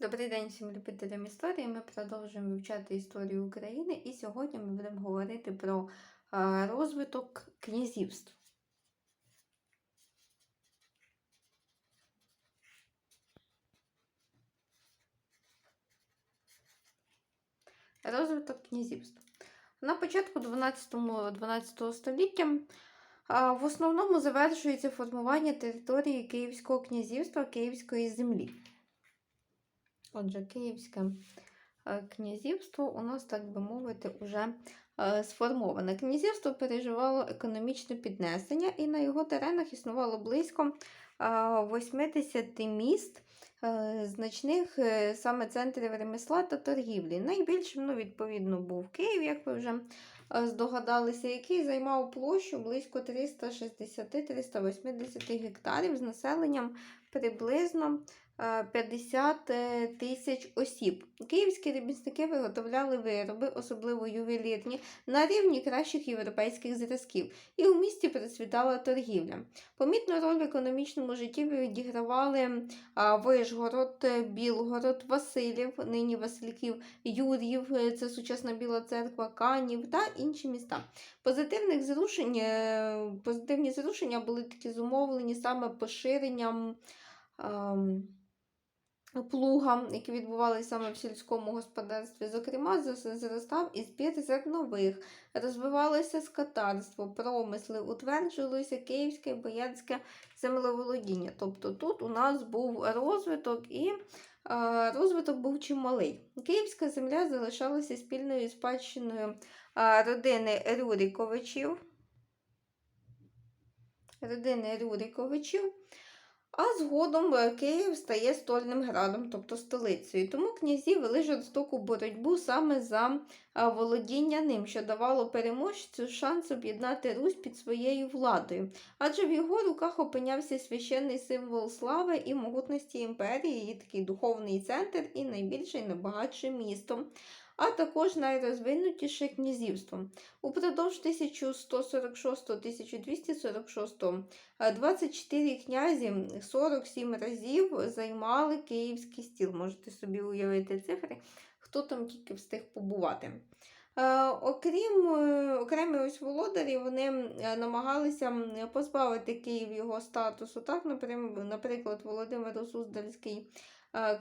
Добрий день всім любителям історії. Ми продовжуємо вивчати історію України, і сьогодні ми будемо говорити про розвиток князівств. Розвиток князівств. На початку 12-12 століття в основному завершується формування території Київського князівства Київської землі. Отже, Київське е, князівство у нас, так би мовити, вже е, сформоване. Князівство переживало економічне піднесення, і на його теренах існувало близько е, 80 міст, е, значних е, саме центрів ремесла та торгівлі. Найбільшим, ну, відповідно, був Київ, як ви вже здогадалися, який займав площу близько 360-380 гектарів з населенням приблизно 50 е, тисяч осіб. Київські ремісники виготовляли вироби, особливо ювелірні, на рівні кращих європейських зразків, і у місті процвітала торгівля. Помітну роль в економічному житті відігравали Вишгород, е, Білгород, Василів, нині Васильків, Юр'їв, е, це сучасна Біла церква, Канів та інші міста. Позитивних зрушень, е, позитивні зрушення були такі зумовлені саме поширенням. ам, Плуга, які відбувалися саме в сільському господарстві, зокрема, зростав і збір зернових, розвивалося скотарство, промисли, утверджувалося київське і боярське землеволодіння. Тобто тут у нас був розвиток і е, розвиток був чималий. Київська земля залишалася спільною спадщиною е, родини Рюриковичів. Родини Рюриковичів. А згодом е, Київ стає стольним градом, тобто столицею. Тому князі вели жорстоку боротьбу саме за володіння ним, що давало переможцю шанс об'єднати Русь під своєю владою. Адже в його руках опинявся священний символ слави і могутності імперії, її такий духовний центр і найбільше і найбагатше місто. А також найрозвинутіше князівство. Упродовж 1146-1246 Е, 24 князі 47 разів займали київський стіл. Можете собі уявити цифри, хто там тільки встиг побувати. Е, окрім е, окремі ось володарі, вони е, намагалися позбавити Київ його статусу. Так, наприклад, Володимир Суздальський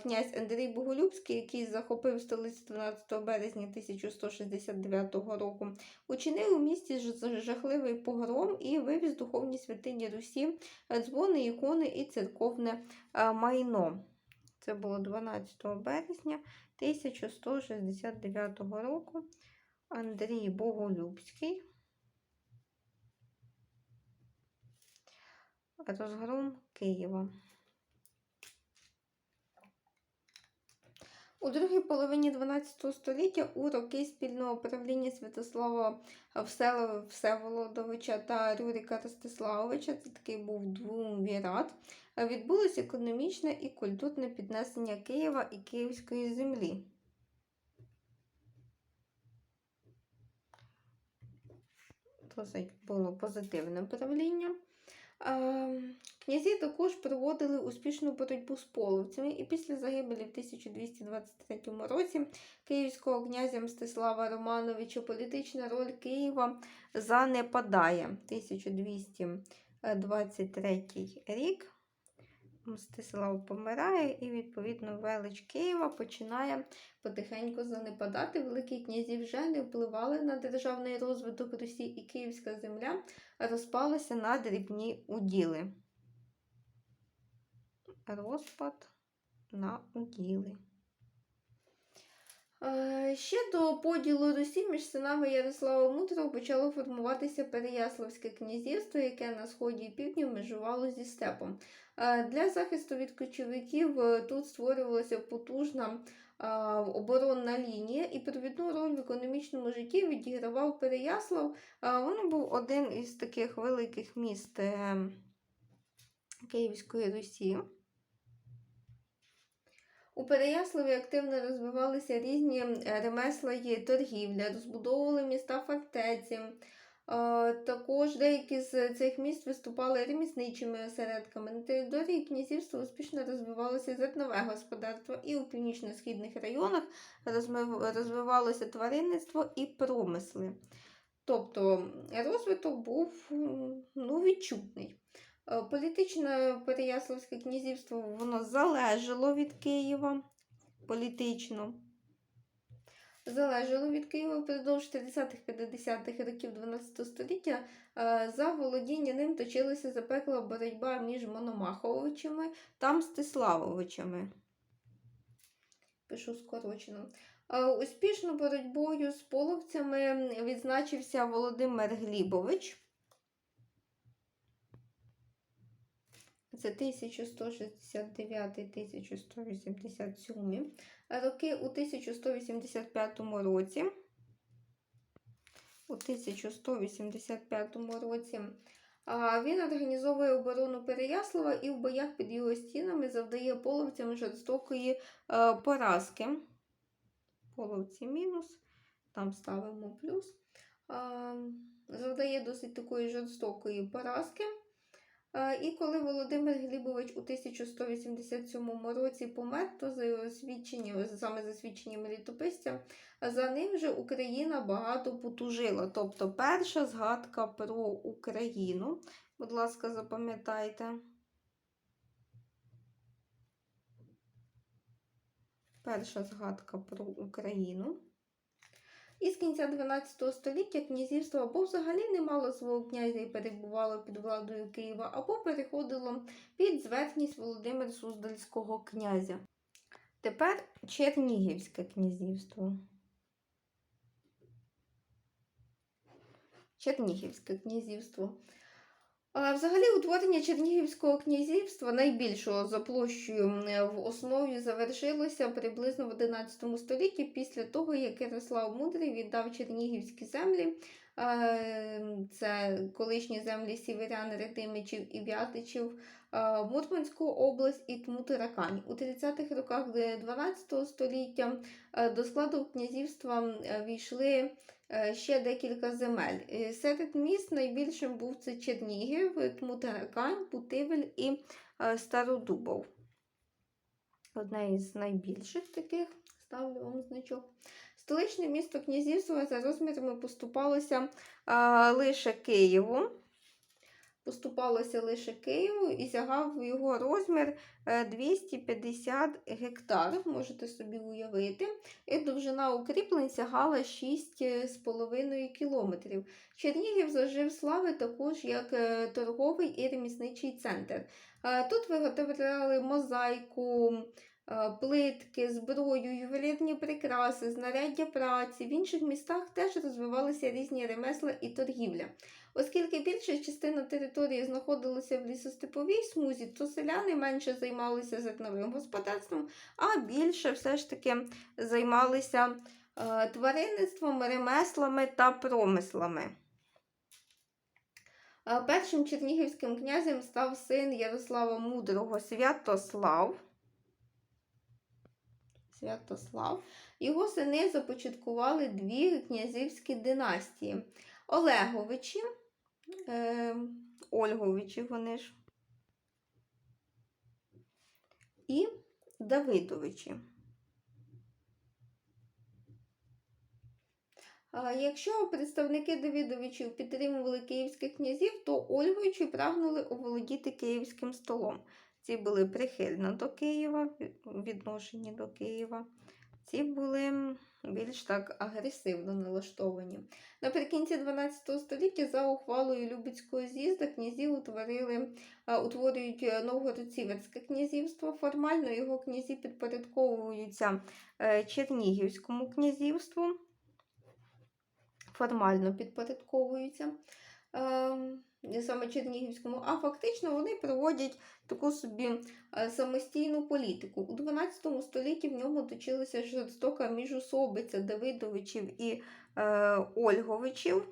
князь Андрій Боголюбський, який захопив столицю 12 березня 1169 року, учинив у місті жахливий погром і вивіз духовні святині Русі, дзвони, ікони і церковне майно. Це було 12 березня 1169 року. Андрій Боголюбський. Розгром Києва. У другій половині 12 століття у роки спільного правління Святослава Всеволодовича та Рюрика Ростиславовича, це такий був двумвірат, відбулося економічне і культурне піднесення Києва і Київської землі. Досить було позитивне правління. Князі також проводили успішну боротьбу з половцями, і після загибелі в 1223 році київського князя Мстислава Романовича політична роль Києва занепадає. 1223 рік Мстислав помирає, і, відповідно, велич Києва починає потихеньку занепадати. Великі князі вже не впливали на державний розвиток Русі, і Київська земля розпалася на дрібні уділи. Розпад на уділи. Е, Ще до поділу Русі між синами Ярослава Мудрого почало формуватися Переяславське князівство, яке на сході і півдні межувало зі степом. Е, Для захисту від кочовиків е, тут створювалася потужна оборонна лінія, і провідну роль в економічному житті відігравав Переяслав. Він був один із таких великих міст Київської Русі. У Переяславі активно розвивалися різні ремесла і торгівля, розбудовували міста фортеці, Також деякі з цих міст виступали ремісничими осередками. На території князівства успішно розвивалося зернове господарство і у північно-східних районах розвивалося тваринництво і промисли. Тобто розвиток був ну, відчутний. Е, Політичне Переяславське князівство воно залежало від Києва політично. Залежало від Києва впродовж 30-50-х років 12 століття. Е, За володіння ним точилася запекла боротьба між Мономаховичами та Мстиславовичами. Пишу скорочено. Е, Успішно боротьбою з половцями відзначився Володимир Глібович. Це 1169-1187 роки у 1185 році. У 1185 році він організовує оборону Переяслава і в боях під його стінами завдає половцям жорстокої е, поразки. Половці мінус, там ставимо плюс. Завдає досить такої жорстокої поразки. А, І коли Володимир Глібович у 1187 році помер, то за його свідченням, саме за свідченням літописця, за ним вже Україна багато потужила. Тобто перша згадка про Україну. Будь ласка, запам'ятайте. Перша згадка про Україну. І з кінця 12 століття князівство або взагалі не мало свого князя і перебувало під владою Києва, або переходило під зверхність Володимира Суздальського князя. Тепер Чернігівське князівство. Чернігівське князівство. Взагалі утворення Чернігівського князівства, найбільшого за площею в основі, завершилося приблизно в 11 столітті після того, як Ярослав Мудрий віддав Чернігівські землі. Це колишні землі сіверян, Ретимичів і Вятичів, Мурманську область і Тмутаракань. У 30-х роках 12 століття до складу князівства війшли ще декілька земель. Е, Серед міст найбільшим був це Чернігів, Тмутаракань, Путивель і е, Стародубов. Одне із найбільших таких, ставлю вам значок. Столичне місто князівства за розмірами поступалося а, лише Києву. Поступалося лише Києву і сягав його розмір е, 250 гектар, можете собі уявити. І довжина укріплень сягала 6,5 кілометрів. Чернігів зажив слави також як е, торговий і ремісничий центр. Е, Тут виготовляли мозаїку, е, плитки, зброю, ювелірні прикраси, знаряддя праці. В інших містах теж розвивалися різні ремесла і торгівля. Оскільки більша частина території знаходилася в лісостеповій смузі, то селяни менше займалися зерновим господарством, а більше все ж таки займалися е, тваринництвом, ремеслами та промислами. Е, Першим чернігівським князем став син Ярослава Мудрого Святослав. Святослав. Його сини започаткували дві князівські династії. Олеговичі, е, Ольговичі вони ж. І Давидовичі. Якщо представники Давидовичів підтримували київських князів, то Ольговичі прагнули оволодіти київським столом. Ці були прихильно до Києва, відношені до Києва. Ці були більш так агресивно налаштовані. Наприкінці 12 століття за ухвалою Любецького з'їзду князі утворили, утворюють е, Новгород-Сіверське князівство. Формально його князі підпорядковуються е, Чернігівському князівству. Формально підпорядковуються е, саме Чернігівському, а фактично вони проводять таку собі е, самостійну політику. У 12 столітті в ньому точилася жорстока міжусобиця Давидовичів і е, Ольговичів.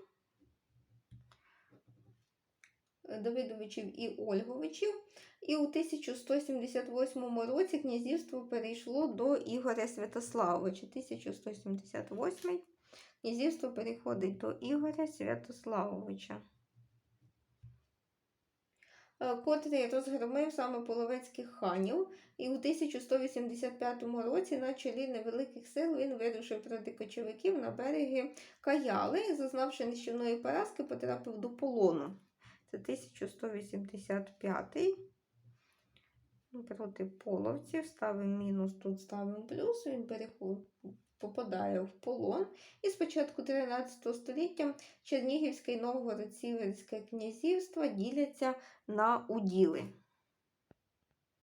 Давидовичів і Ольговичів. І у 1178 році князівство перейшло до Ігоря Святославовича. 1178 Князівство переходить до Ігоря Святославовича, е, котрий розгромив саме половецьких ханів. І у 1185 році на чолі невеликих сил він вирушив проти кочовиків на береги Каяли і, зазнавши нищівної поразки, потрапив до полону. Це 1185 проти половців. Ставимо мінус, тут ставимо плюс. Він переход, попадає в полон. І з початку 13 століття Чернігівське і Новгород-Сіверське князівства діляться на уділи.